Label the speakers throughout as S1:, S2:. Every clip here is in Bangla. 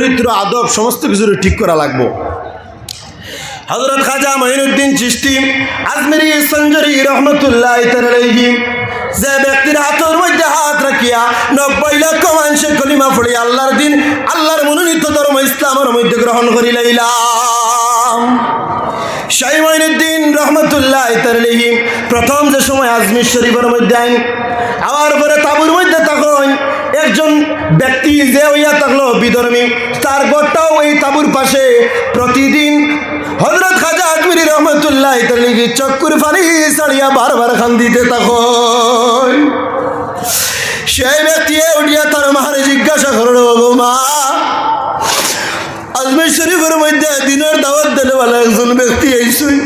S1: চরিত্র, আদব, সমস্ত কিছু ঠিক করা লাগবো। হজরত খাজা মহিনুদ্দিন চিস্তি আজমেরি সঞ্জরি রহমতুল্লাহ যে ব্যক্তির হাতের মধ্যে হাত রাখিয়া নব্বই লক্ষ মানুষের কলিমা পড়ি আল্লাহর দিন, আল্লাহর মনোনীত ধর্ম ইসলামের মধ্যে গ্রহণ করি লাইলাম শাহী রহমতুল্লাহ তারলিহি প্রথম যে সময় আজমির শরীফের মধ্যে আইন আমার পরে তাবুর মধ্যে তখন একজন ব্যক্তি যে হইয়া থাকল বিধর্মী, তার গড়টাও এই তাবুর পাশে। প্রতিদিন হজরত খাজা আজমির রহমতুল্লাহ তারলিহি চক্কুর ফালি সাড়িয়া বারবার খান দিতে তখন সেই ব্যক্তি উঠিয়া তার মাহারে জিজ্ঞাসা করল বলে একজন ব্যক্তি এইসুই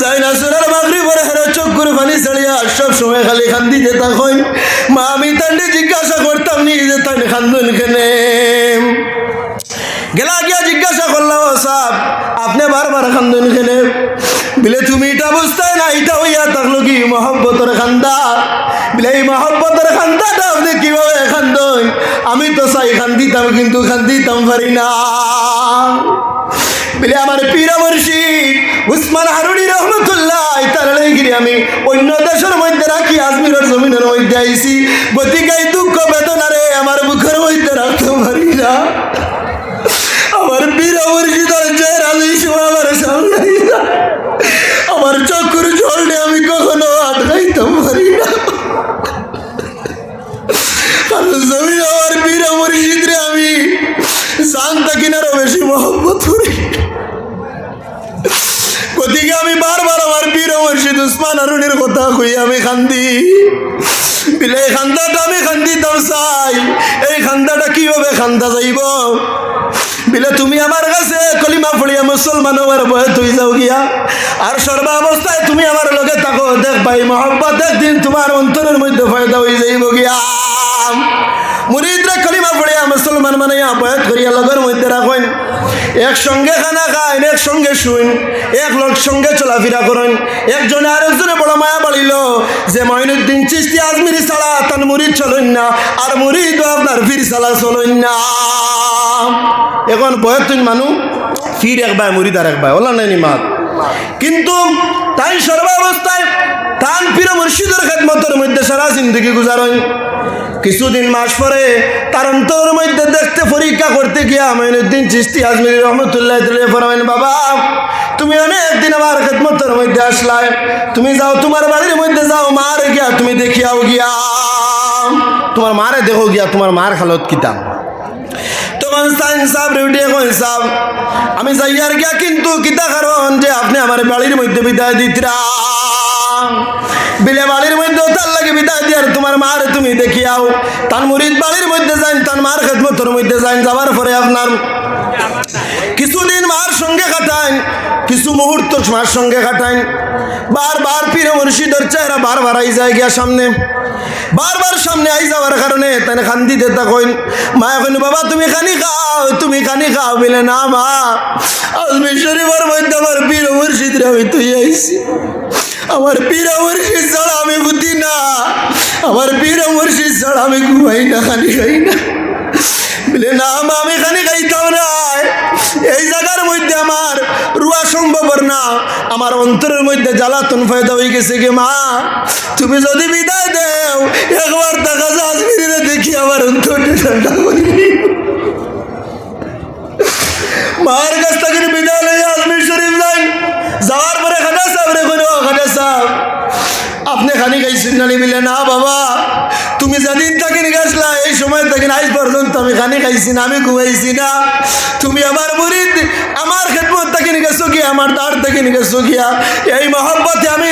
S1: যাই না সোনার মাগরি পরে হেরে চোখ করে পানি ছাড়িয়া সব সময় খালি খান্দি যেতা হই মা, আমি তান্ডে জিজ্ঞাসা করতাম, নি যে তান খান্দন কেনে? গেলা গিয়া জিজ্ঞাসা করলাম, "ও সাহেব, আপনি বারবার খান্দন কেনে? বিলে, তুমি এটা বুঝতাই না, এটা হইয়া থাকল কি মহব্বতর খান্দা? বিলে, এই মহব্বতর খান্দাটা আপনি কীভাবে খান্দন? আমি তো চাই খান দিতাম কিন্তু খান দিতাম পারি না। বলে আমার পীরা মুর্শিদ উসমান হারুনি রহমতুল্লাহ, তার গিরি আমি অন্য দেশের মধ্যে রাখি, আজমিরের জমিনের মধ্যে আইছি। গতিকে এই দুঃখ বেদনারে গতিকে আমি বারবার আমার পীর মুর্শিদ উসমান আরুনের কথা কই, আমি খান্দি। বিলে এই খান্দাটা আমি খান্দিতাম চাই। এই খান্দাটা কীভাবে খান্দা যাইব? বিলে তুমি আমার কাছে কলিমা ফড়িয়া মুসলমান হওয়ার বয়ে তুই যাও গিয়া। আর সর্বাবস্থায় তুমি আমার লগে থাকো, দেখ ভাই, মহব্বত একদিন তোমার অন্তরের মধ্যে ফয়দা হয়ে যাইব গিয়া। মুরিদরা কলিমা পড়িয়া মুসলমান মানে বয়াত করিয়া লগের মধ্যে রাখেন। একসঙ্গে খানা খান একসঙ্গে শুন এক লোক সঙ্গে চলাফেরা করেন। একজনে আরেকজনে বড় মায়া বাড়িল। যে মঈনুদ্দিন চিস্তি আজমিরি ছাড়া তার মুড়ি চলেন না, আর মুড়ি তো আপনার ফির চালা চলেন না। এখন বয়তুন মানুষ ফির একবার মুরিদ আর একবার ওলা নাই মাত কিন্তু তাই সর্বাবস্থায় তান পীর মুর্শিদের খেদমতের মধ্যে সারা জিন্দগি গুজারেন কিছুদিন মাস পরে তার অন্তর মধ্যে দেখতে পরীক্ষা করতে গিয়া মঈনুদ্দিন চিস্তি আজমির রহমতুল্লাহ তুলে ফরমাইন, বাবা, তুমি অনেক দিন আমার খেদমতের মধ্যে আসলাই। তুমি যাও, তোমার বাড়ির মধ্যে যাও, মার গিয়া তুমি দেখিয়াও গিয়া। তোমার মারে দেখো গিয়া, তোমার মার খালত কিতাম তখন সাইন সাহেব রেউটিয়ে কই সাহেব আমি যাইয়ার গিয়া কিন্তু কিতা কারণ যে আপনি আমার বাড়ির মধ্যে বিদায় দিতরা। বিলে বাড়ির মধ্যে তার লাগে বিদায় দিয়ার, তোমার মার তুমি দেখিয়াও। তার মুরিদ বাড়ির মধ্যে যাইন, তার মার খেদমতর মধ্যে যাইন, যাবার পরে আপনার কিছুদিন মার সঙ্গে কাটাইন। কিছু মুহূর্ত মার সঙ্গে কাটাইন বারবার পীর মুর্শিদের চেহারা বারবার আই যায় গিয়া সামনে। বারবার সামনে আই যাওয়ার কারণে তাই দেতা কইন মা এখন বাবা, তুমি খানি খাও, তুমি খানি খাও। বলে, না, মা আজমি শরীফের মধ্যে আমার পীর মুর্শিদরে আমি তুই আইছি। আমার পীর মুর্শিদ ছাড়া আমি বুদ্ধি না। আমার পীর মুর্শিদ ছাড়া আমি ঘুমাই না, খানি খাই না। বলে, না, মা, আমি খানি খাইতাম না। এই জায়গার মধ্যে আমার রুয়া সম্ভব না। আমার অন্তরের মধ্যে জ্বালাতন ফায়দা হয়ে গেছে গে মা। তুমি যদি বিদায় দেও, একবার দেখা আজমিরে দেখি আমার অন্তরটা ঠান্ডা করি। মায়ের কাছ থেকে বিদায় লই আজমির শরীফ যাই যাওয়ার পরে খাজা সাহেব রে খাজা সাহেব। আপনি খানি খাইছেন না নিবিলে না বাবা সময় থেকে আজ পর্যন্ত আমি খানি খাইছি না, আমি ঘুমাইছি না। তুমি আমার মুরিদ, আমার খেদমত থেকে গেছো কি আমার দাঁড় থেকে গেছো গিয়া এই মহব্বতে আমি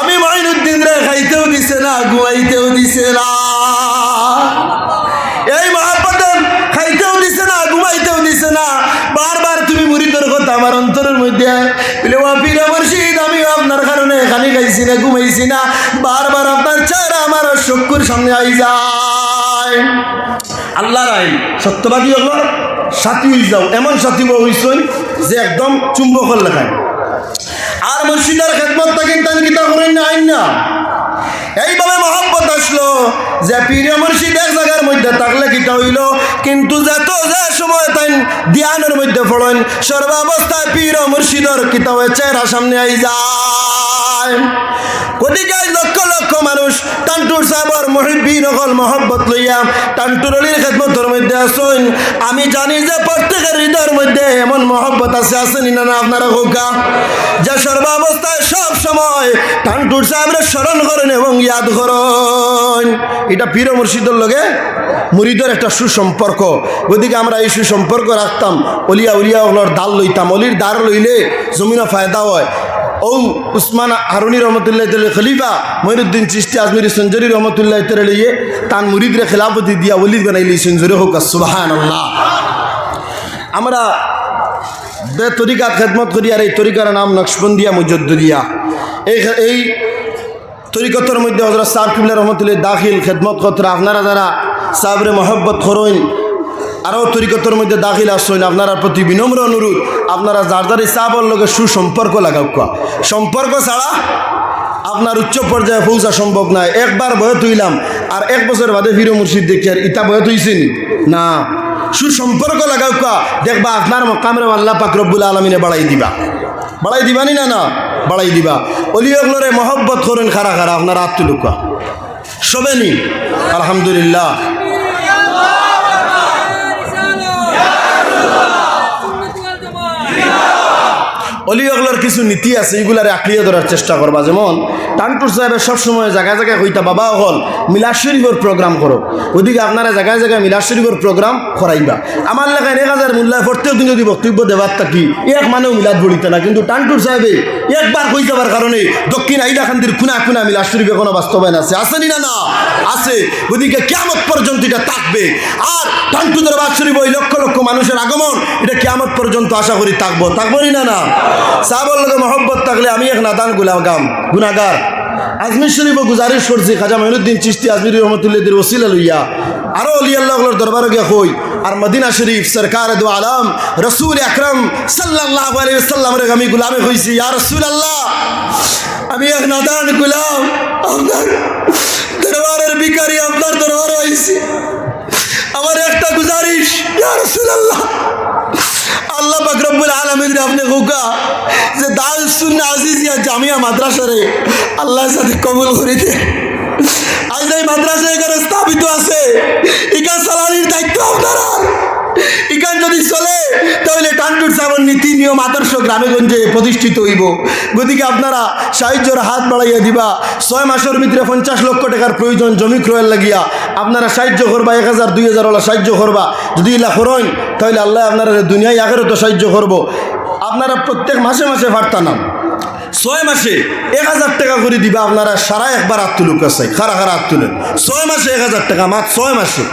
S1: আমি মঈনুদ্দিন রে খাইতেও দিছে না, ঘুমাইতেও দিছে না। এই মহাপতে খাইতেও দিছে না, ঘুমাইতেও দিছে না। বারবার তুমি মুরিদের কথা আমার অন্তরের মধ্যে বলে আমি আপনার কারণে খানি খাইছি না, ঘুমাইছি না। বারবার আপনার চেহারা আমার চক্ষুর সামনে আই যায় আল্লাহর আইন সত্যবাদী হল সাথী হয়ে যাও এমন সাথী হইসই যে একদম চুম্বকর লেখায়। আর মুর্শিদার খেদমত থাকেন তান কিতা করেন না, আইন না। এইভাবে মহব্বত আসলো যে পীর মুর্শিদ এক জায়গার মধ্যে থাকলে কিটা হইল? কিন্তু যত যে সময় তাই ধ্যানের মধ্যে পড়েন, সর্বাবস্থায় পীর মুর্শিদর কিতাবের চেহারা সামনে আই যায়। কদিকায় লক্ষ লক্ষ মানুষ টান্টুর সাহেবর মহিবিন হল মহব্বত লইয়া টান্টুর অলির খেদমতর মধ্যে আসুন আমি জানি যে প্রত্যেকের হৃদয়ের মধ্যে এমন মহব্বত আছে আসেনি না আপনারা হোকা যে সর্বাবস্থায় সব সময় টান্টুর সাহেবের স্মরণ করেন এবং ইয়াদ করেন। এটা পীর মুর্শিদর লগে মুরিদের একটা সুসম্পর্ক। ওইদিকে আমরা এই সুসম্পর্ক রাখতাম। অলিয়া উলিয়া ওগুলোর দাল লইতাম। অলির দার লইলে জমিনও ফায়দা হয়। ও উসমান হারুনি রহমতুল্লাহ তালে খলিফা, মহিনুদ্দিন চিস্তি আজমির সঞ্জরি রহমতুল্লাহ তালে লইয়ে তান মুরিদরে খেলাফতি দিয়া অলিদ বানাইলি সঞ্জরি হোক সুবাহান আল্লাহ আমরা বে তরিকা খেদমত করি আর এই তরিকার নাম নকশবন্দিয়া মুজদ্দিয়া এই এই তরিকতর মধ্যে হজরত সাহ কিবলা রহমতুল্লাহ দাখিল খেদমত কতরা, আপনারা যারা সাবরে মহব্বত করইন আরও তরিকতর মধ্যে দাখিল আসছেন আপনারা প্রতি বিনম্র অনুরোধ, আপনারা যার যার সাহাবর লগে সুসম্পর্ক লাগাও কোয়া। সম্পর্ক ছাড়া আপনার উচ্চ পর্যায়ে পৌঁছা সম্ভব নয় একবার বয়ত তুইলাম, আর এক বছর বাদে ফিরে মুর্শিদ দেখি আর ইটা বয়ত হইছেন না। সুসম্পর্ক লাগাও কোয়া, দেখবা আপনার মকামরে আল্লাহ পাক রব্বুল আলমিনে বাড়াই দিবা। বাড়াই দিবানি না না বাড়াই দিবা। অলিয়গলরে মহব্বত করেন খারা খারা আপনার আত্মলুকা সবে নি? আলহামদুলিল্লাহ। অলিয়গলোর কিছু নীতি আছে, এগুলারে আঁকড়িয়ে ধরার চেষ্টা করবা। যেমন টানটুর সাহেবের সবসময় জায়গায় জায়গায় হইতা বাবা হল মিলাদ শরীফের প্রোগ্রাম করো। ওইদিকে আপনারা জায়গায় জায়গায় মিলাদ শরীফের প্রোগ্রাম করাইবা। আমার লেখায় এক হাজার মূল্যায় প্রত্যেক দিন যদি বক্তব্য দেবার থাকি, এক মানেও মিলাদ বলিতে না। কিন্তু টানটুর সাহেবে একবার হয়ে যাবার কারণে দক্ষিণ আইলাখান্দির খুনা খুনা মিলাদ শরীফ এখনও বাস্তবায়ন আছে? আসেনি না না আছে। ওদিকে কেমত পর্যন্ত এটা থাকবে। আর টান্টু দরবার শরীফ ওই লক্ষ লক্ষ মানুষের আগমন, এটা কেমত পর্যন্ত আশা করি থাকব। থাকবোই না না? আমি এক নাদান গুলাম গুনাগার আজমির শরীফ গুজারিশ করছি খাজা মহিনুদ্দিন চিস্তি আজমির রহমতুল্লাহ ওসিলা লইয়া, আরও অলি আল্লাহর দরবারে গিয়া আর মদিনা শরীফ সরকার রসুল আকরম সাল্লাহ সাল্লামের আমি গুলামে আমি এক নাদান গুলাম, আপনার দরবারের বিকারি আপনার দরবারে আইছি। আমার একটা গুজারিশ। আল্লাহ আল্লাহ পাক রব্বুল আলামিন আপনি হুকা। যে দাল সুন্না আজিজিয়া জামিয়া মাদ্রাসারে আল্লাহ সাথে কবুল করিতে। আজ এই মাদ্রাসা এখানে স্থাপিত আছে। টান্টুর নীতি নিয়ম আদর্শ গ্রামেগঞ্জে প্রতিষ্ঠিত হইব। গতিকে আপনারা সাহায্যের হাত বাড়াইয়া দিবা। ছয় মাসের ভিতরে পঞ্চাশ লক্ষ টাকার প্রয়োজন জমি ক্রয়ের লাগিয়া আপনারা সাহায্য করবা, এক হাজার, দুই হাজার ওলা সাহায্য করবা। যদি ইলা করেন, তাহলে আল্লাহ আপনারা দুনিয়ায় আগেরও তো সাহায্য করব। আপনারা প্রত্যেক মাসে মাসে ভার্তা নাম। ছয় মাসে এক হাজার টাকা করে দিবা, আপনারা সারা একবার হাত তুলুক আছে। খারা খারা তুলেন ছয় মাসে এক হাজার টাকা, মাত্র ছয় মাসে।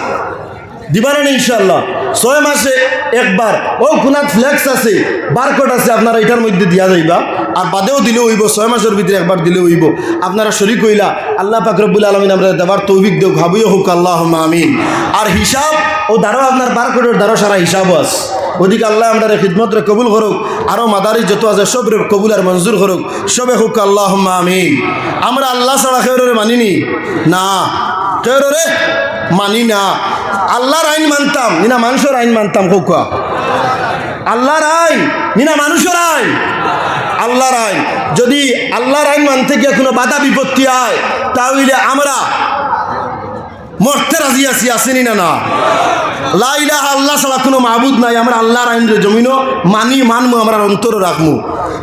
S1: দিবার না ইনশাল্লাহ ছয় মাসে একবার। ও, কোনাত ফ্লেক্স আছে বারকোড আছে, আপনারা এটার মধ্যে দিয়া যাইবা। আর বাদেও দিলে হইব, ছয় মাসের ভিতরে একবার দিলে হইব। আপনারা শরিক হইলা, আল্লাহ পাক রব্বুল আলমিন আমরা দেবার তৌফিক দেও, ভাবিও হোক আল্লাহ আমিন। আর হিসাব, ও দ্বারও আপনার বারকোডের দ্বারও সারা হিসাবও আছে। ওদিকে আল্লাহ আমরা খিদমতরে কবুল করুক আরও মাদারি যত আছে, সব কবুল আর মঞ্জুর করুক, সবে হোক আল্লাহ আমিন। আমরা আল্লাহ ছাড়া কেউরে মানিনি? না। কেউরে মানি না। আল্লাহর আইন মানতাম, নিনা মানুষের আইন মানতাম কোকা আল্লাহর আইন, নিনা মানুষের আইন। আল্লাহর আইন। যদি আল্লাহর আইন মানতে গিয়ে কোনো বাধা বিপত্তি হয় তাহলে আমরা মরতে রাজি আছি, আসেনি না না? লাইলা আল্লাহ ছাড়া কোনো মাহবুদ নাই, আমরা আল্লাহর আইন জমিনও মানি মানবো আমরা অন্তর রাখব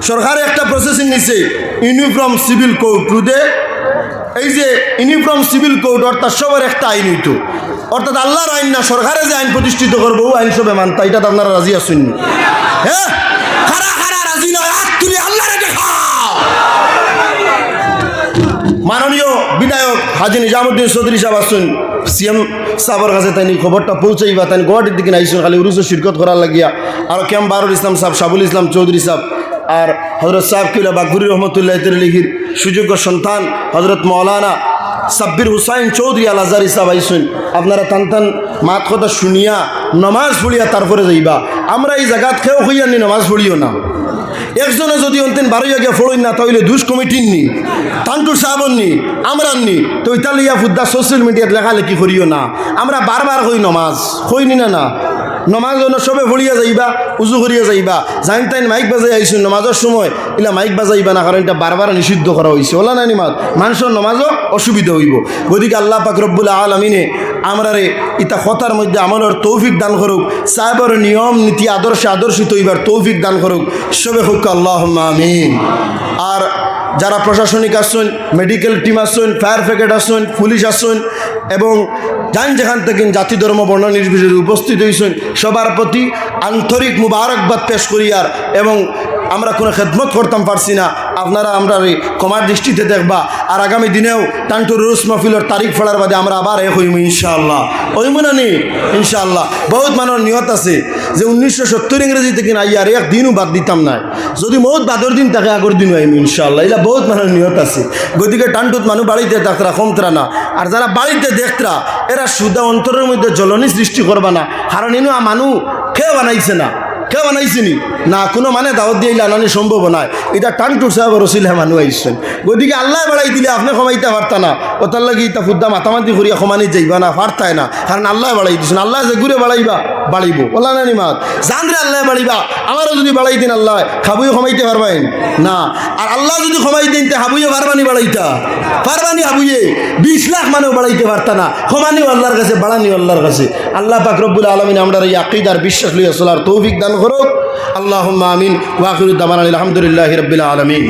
S1: সরকারে একটা প্রসেসিং নিছে ইউনিফর্ম সিভিল কোড রুদে। এই যে ইউনিফর্ম সিভিল কোড অর্থাৎ সবার একটা আইন হইতো। অর্থাৎ আল্লাহর আইন না সরকারে যে আইন প্রতিষ্ঠিত করব, ও আইন সবে মানতা, এটা তো আপনারা রাজি আসুন হ্যাঁ? মাননীয় বিধায়ক হাজি নিজামুদ্দিন চৌধুরী সাহেব আসুন সিএম সাহেবের কাছে তাই খবরটা পৌঁছাইবা তাই গুয়াহাটির দিকে আইসুন খালি উরুসে শিরকত করার লাগিয়া। আর কেম বারুল ইসলাম সাহেব সাবুল ইসলাম চৌধুরী সাহেব, আর হজরত সাহেব কিলা বাকবুরি রহমতুল্লাহ লিখির সুযোগ্য সন্তান হজরত মৌলানা সাব্বির হুসাইন চৌধুরী আল আজারি সাহেব আইসুন, আপনারা টান টান মাত কথা শুনিয়া নমাজ পড়িয়া তারপরে যাইবা। আমরা এই জায়গাত খেয়েও হইয়া নি, নমাজ পড়িও না। একজনে যদি অন্তেন বারোই আগে ফড়ই না, তাহলে দুষ কমিটির নি টান্টুর সাহাবন নি, আমরার নি, তো ইতালিয়া ফুদ্দা সোশ্যাল মিডিয়াত লেখালেখি করিও না। আমরা বারবার হই নমাজ হইনি না না। নমাজ সবে ভরিয়া যাইবা, উজু করিয়া যাইবা, জাইন তাইন মাইক বাজাই আইসুন নমাজের সময়, ইলা মাইক বাজাইবা না, কারণ এটা বারবার নিষিদ্ধ করা হয়েছে ওলা না নিমাজ মানুষের নমাজও অসুবিধা হইব। গতিকে আল্লাহ পাক রব্বুল আলমিনে আমরা রে ইতা কথার মধ্যে আমলের তৌফিক দান করুক, সাহেবের নিয়ম নীতি আদর্শে আদর্শিত হইবার তৌফিক দান করুক। সবে হোক আল্লাহ আমিন। আর যারা প্রশাসনিক আসছেন মেডিকেল টিম আসছেন ফায়ার ব্রিগেড আসছেন পুলিশ আসছেন এবং যান যেখান থেকে জাতি, ধর্ম, বর্ণ নির্বিশেষে উপস্থিত হয়েছেন, সবার প্রতি আন্তরিক মুবারকবাদ পেশ করিয়ার এবং আমরা কোনো খেদমত করতাম পারছি না। আপনারা আমরা কমার দৃষ্টিতে দেখবা, আর আগামী দিনেও টান্টুর রুস মহফিলের তারিখ ফেলার বাদে আমরা আবার এক হইম ইনশাআল্লাহ। হইম না নি? ইনশাআল্লাহ। বহুত মানুষের নিয়ত আছে যে উনিশশো সত্তর ইংরেজি থেকে না ইয়ার এক দিনও বাদ দিতাম না যদি বহুত বাদর দিন, তাকে আগর দিন হইম ইনশাআল্লাহ। এলা বহুত মানুষের নিয়ত আছে। গতিকে টান্টুত মানুষ বাড়িতে থাকতরা, কমতরা না। আর যারা বাড়িতে দেখতরা, এরা সুদা অন্তরের মধ্যে জ্বলনি সৃষ্টি করবা না। কারণ ইনু মানুষ খেয়ে বানাইছে না। কে বানাইছিনি? না, কোনো মানে দাওয়াত দিয়ে আনানি সম্ভব নয় এটা টান টুর সাহেব রসিল মানুষ আইসছেন গতিকে আল্লাহ বাড়াই দিলে আপনি কমাইতে পারতা না। ওতার লাগে ইটা ফুদ্দা মাতামাতি করিয়া সমানি যাইবা না, পারতায় না। কারণ আল্লাহ বাড়াই দিছেন। আল্লাহ যে ঘুরে বাড়াইবা। বাড়িব। ওলা না নিমাত জানরে আল্লাহ বাড়িবা। আমারও যদি বাড়াই দিন আল্লাহ, খাবুইও কমাইতে পারবেন না, আর আল্লাহ যদি কমাই দিন তে হাবুইও পারবানি বাড়াইতা। পারবানি হাবুইয়ে। বিশ লাখ মানুষ বাড়াইতে পারতা না। সমানিও আল্লাহর কাছে বাড়ানি আল্লাহর কাছে। আল্লাহ পাক রব্বুল আলমিন আমরা এই আকিদার বিশ্বাস লইয়া চলার তৌফিক দান করুক। আল্লাহ আমিন। ওয়াকিরুদ্দামান আলহামদুলিল্লাহ রবিল আলমিন।